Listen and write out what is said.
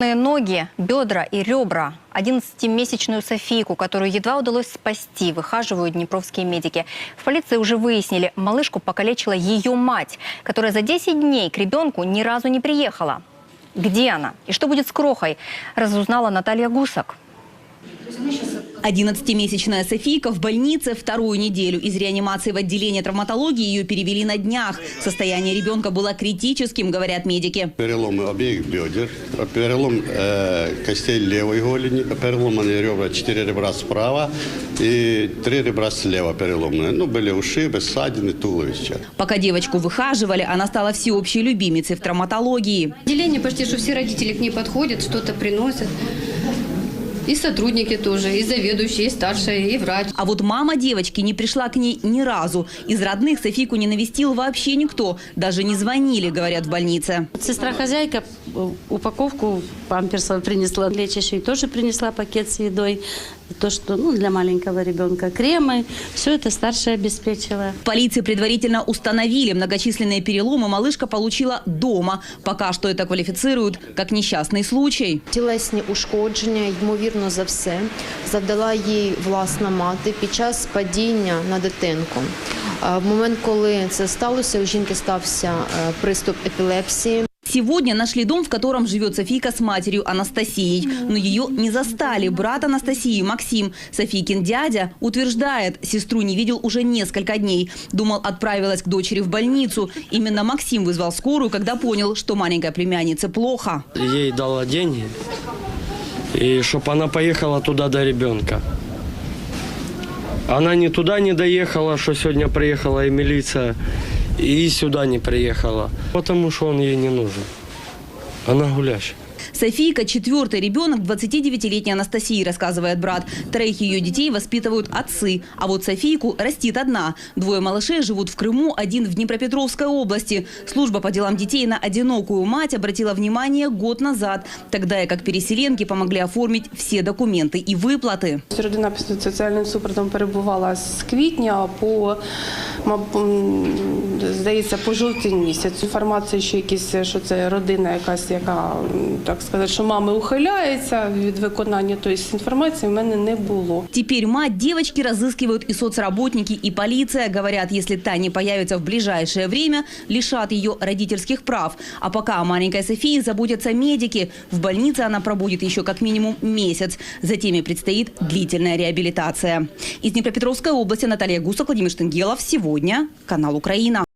Ноги, бедра и ребра. 11-месячную Софийку, которую едва удалось спасти, выхаживают днепровские медики. В полиции уже выяснили, малышку покалечила ее мать, которая за 10 дней к ребенку ни разу не приехала. Где она и что будет с крохой, разузнала Наталья Гусак. 11-месячная Софийка в больнице вторую неделю. Из реанимации в отделение травматологии ее перевели на днях. Состояние ребенка было критическим, говорят медики. Перелом обеих бедер, перелом э, костей левой голени, переломаны ребра, 4 ребра справа и 3 ребра слева переломаны. Ну, были ушибы, ссадины, туловище. Пока девочку выхаживали, она стала всеобщей любимицей в травматологии. Отделение почти что все родители к ней подходят, что-то приносят. И сотрудники тоже, и заведующие, и старшие, и врач. А вот мама девочки не пришла к ней ни разу. Из родных Софийку не навестил вообще никто. Даже не звонили, говорят в больнице. Сестра-хозяйка э, упаковку памперсов принесла, лечащей тоже принесла пакет с едой. То, что ну, для маленького ребенка кремы, все это старшая обеспечила. В полиции предварительно установили многочисленные переломы малышка получила дома. Пока что это квалифицируют как несчастный случай. Тілесні ушкодження, ймовірно за все, завдала їй власна мати під час падіння на дитинку. А В момент, коли це сталося, у жінки стався е, приступ епілепсії. Сегодня нашли дом, в котором живет Софийка с матерью Анастасией. Но ее не застали. Брат Анастасии, Максим, Софийкин дядя, утверждает, сестру не видел уже несколько дней. Думал, отправилась к дочери в больницу. Именно Максим вызвал скорую, когда понял, что маленькой племяннице плохо. ей дала деньги, и чтобы она поехала туда до ребенка. Она ни туда не доехала, что сегодня приехала и милиция, и сюда не приехала, потому что он ей не нужен. Она гулящая. Софийка – четвертый ребенок 29-летней Анастасии, рассказывает брат. Троих ее детей воспитывают отцы. А вот Софийку растит одна. Двое малышей живут в Крыму, один в Днепропетровской области. Служба по делам детей на одинокую мать обратила внимание год назад. Тогда и как переселенки помогли оформить все документы и выплаты. Родина під соціальним супроводом перебувала з квітня по, маб- м, здається, по жовтень місяць. Інформація, що якісь, що це родина якась, яка, м, так сказати, що мами ухиляється від виконання тої інформації, в мене не було. Теперь мать девочки разыскивают и соцработники, и полиция. Говорят, если та не появится в ближайшее время, лишат ее родительских прав. А пока о маленькой Софии заботятся медики. В больнице она пробудет еще как минимум месяц. Затем ей предстоит длительная реабилитация. Из Днепропетровской области Наталья Гусак, Владимир Штангелов. Сегодня канал «Украина».